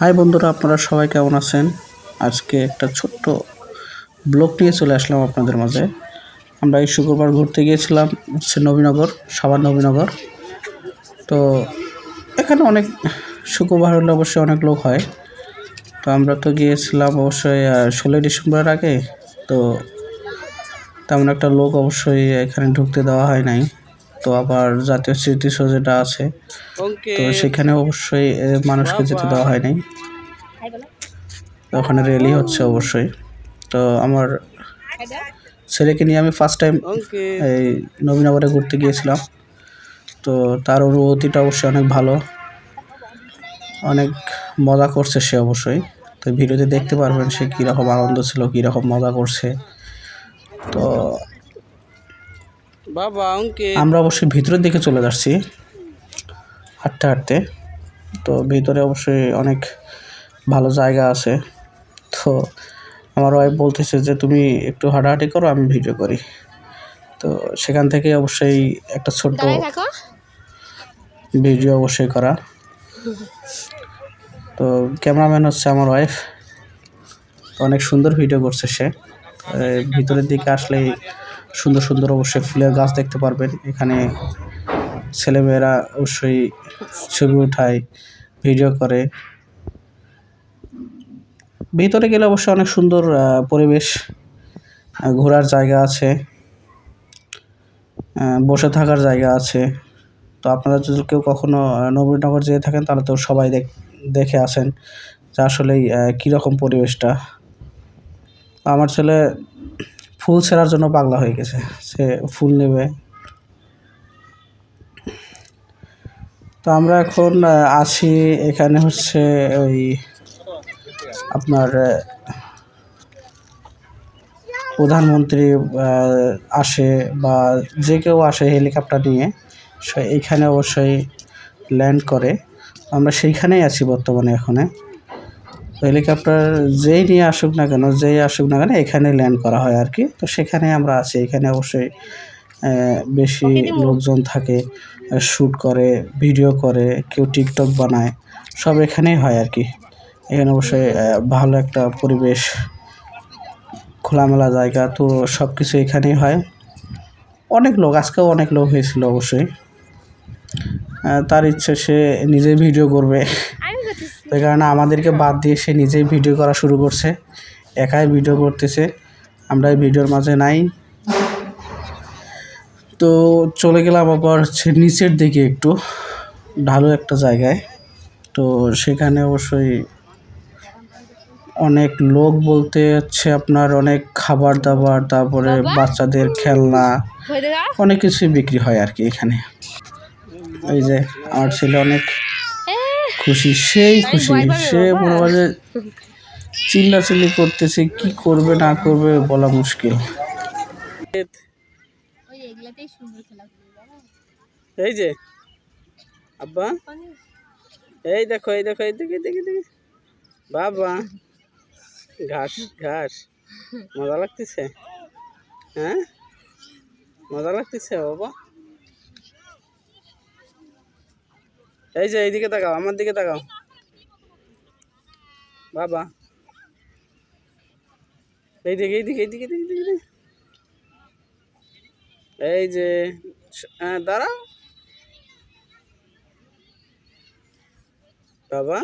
High বন্ধুরা, আপনারা সবাই কেমন আছেন? আজকে একটা ছোট্ট ব্লগ নিয়ে চলে আসলাম আপনাদের মাঝে। আমরা এই শুক্রবার ঘুরতে গিয়েছিলাম, হচ্ছে নবীনগর সাবান নবীনগর। তো এখানে অনেক শুক্রবার হলে অবশ্যই অনেক লোক হয়। তো আমরা তো গিয়েছিলাম অবশ্যই ষোলোই ডিসেম্বরের আগে। তো তেমন একটা লোক অবশ্যই এখানে ঢুকতে দেওয়া হয় নাই। তো আবার জাতীয় স্মৃতিসৌধ যেটা আছে তো সেখানে অবশ্যই মানুষকে যেতে দেওয়া হয় নাই ওখানে র্যালি হচ্ছে অবশ্যই। তো আমার ছেলেকে নিয়ে আমি ফার্স্ট টাইম এই নবীনগরে ঘুরতে গিয়েছিলাম। তো তার অনুভূতিটা অবশ্যই অনেক ভালো। অনেক মজা করছে সে অবশ্যই। তো ভিডিওতে দেখতে পারবেন সে কীরকম আনন্দ ছিল কীরকম মজা করছে। তো আমরা অবশ্যই ভিতরের দিকে চলে যাচ্ছি হাঁটতে হাঁটতে। তো ভিতরে অবশ্যই অনেক ভালো জায়গা আছে। তো আমার ওয়াইফ বলতেছে যে তুমি একটু হাঁটাহাঁটি করো আমি ভিডিও করি। তো সেখান থেকে অবশ্যই একটা ছোট্ট ভিডিও অবশ্যই করা। তো ক্যামেরাম্যান হচ্ছে আমার ওয়াইফ অনেক সুন্দর ভিডিও করছে সে। ভিতরের দিকে আসলেই সুন্দর সুন্দর অবশ্যই ফুলের গাছ দেখতে পারবেন। এখানে ছেলেমেয়েরা অবশ্যই ছবি উঠায়, ভিডিও করে। ভিতরে গেলে অবশ্যই অনেক সুন্দর পরিবেশ ঘোরার জায়গা আছে। বসে থাকার জায়গা আছে। তো আপনারা যদি কেউ কখনো নবীনগর যেয়ে থাকেন, তাহলে তো সবাই দেখ, দেখে আসেন যে আসলেই কীরকম পরিবেশটা। আমার ছেলে ফুল ছেঁড়ার জন্য পাগলা হয়ে গেছে। সে ফুল নেবে। তো আমরা এখন আছি এখানে হচ্ছে ওই আপনার প্রধানমন্ত্রী আসে বা যে কেউ আসে হেলিকপ্টার নিয়ে, সে এখানে অবশ্যই ল্যান্ড করে। আমরা সেইখানেই আছি বর্তমানে এখানে। হেলিকপ্টার যেই নিয়ে আসুক না কেন যেই আসুক না কেন এখানে ল্যান্ড করা হয় আর কি। তো সেখানে আমরা আছি এখানে অবশ্যই বেশি লোকজন থাকে শ্যুট করে ভিডিও করে কেউ টিকটক বানায় সব এখানেই হয় আর কি। এখানে অবশ্যই ভালো একটা পরিবেশ খোলামেলা জায়গা তো সব কিছু এখানেই হয়। অনেক লোক আজকেও অনেক লোক হয়েছিল অবশ্যই। তার ইচ্ছে সে নিজেই ভিডিও করবে। এই কারণে আমাদেরকে বাদ দিয়ে সে নিজেই ভিডিও করা শুরু করছে। একাই ভিডিও করতেছে। আমরা এই ভিডিওর মাঝে নাই। তো চলে গেলাম আবার হচ্ছে নিচের দিকে একটু। ঢালু একটা জায়গায়। তো সেখানে অবশ্যই অনেক লোক বলতে হচ্ছে আপনার অনেক খাবার দাবার তারপরে বাচ্চাদের খেলনা অনেক কিছুই বিক্রি হয় আর কি এখানে। এই যে আমার ছেলে অনেক খুশি সেই খুশি। সে মনে হয় যে চিল্লাচিল্লি করতেছে কি করবে না করবে বলা মুশকিল। এই যে আব্বা। এই দেখো এই দেখো এই দেখে দেখে দেখে। বাবা ঘাস ঘাস। মজা লাগতেছে? হ্যাঁ? মজা লাগতেছে বাবা। এই যে এইদিকে তাকাও, আমার দিকে তাকাও। বাবা। এইদিকে এইদিকে এইদিকে এইদিকে এই যে হ্যাঁ দাঁড়াও। বাবা।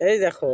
এই দেখো।